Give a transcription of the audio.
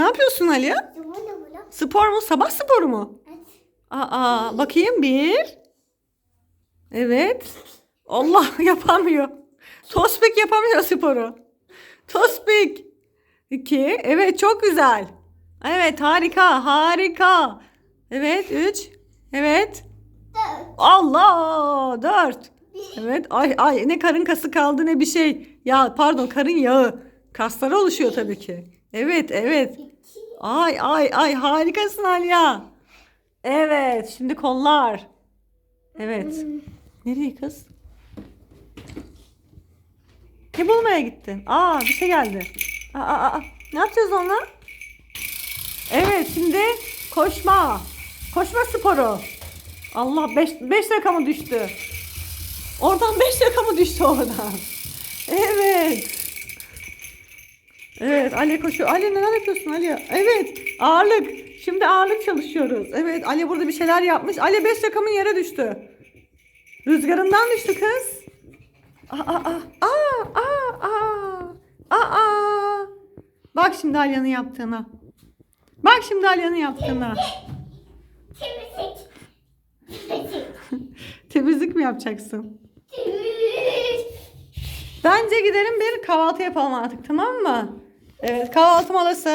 Ne yapıyorsun Ali? Spor mu? Sabah sporu mu? Evet. Aa, bakayım bir. Evet. Allah yapamıyor. Tospik yapamıyor sporu. Tospik. İki. Evet çok güzel. Evet harika harika. Evet üç. Evet. Dört. Allah dört. Evet ay ay ne karın kası kaldı ne bir şey. Ya pardon karın yağı. Kasları oluşuyor tabii ki. Evet evet. Ay ay ay harikasın Alya. Evet şimdi kollar. Evet. Nereye kız? Ne bulmaya gittin? Aa bir şey geldi. Aa, aa, aa. Ne yapacağız onunla? Evet şimdi koşma. Koşma sporu. Allah 5 dakika mı düştü? Oradan 5 dakika mı düştü oradan? Evet. Evet Ali koşuyor. Ali neler yapıyorsun Ali? Evet ağırlık. Şimdi ağırlık çalışıyoruz. Evet Ali burada bir şeyler yapmış. Ali 5 rakamın yere düştü. Rüzgarından düştü kız. Aa, aa, aa, aa, aa, aa. Bak şimdi Alya'nın yaptığına. Bak şimdi Alya'nın yaptığına. Temizlik. Temizlik. Temizlik mi yapacaksın? Temizlik. Bence gidelim bir kahvaltı yapalım artık tamam mı? Evet kahvaltı molası.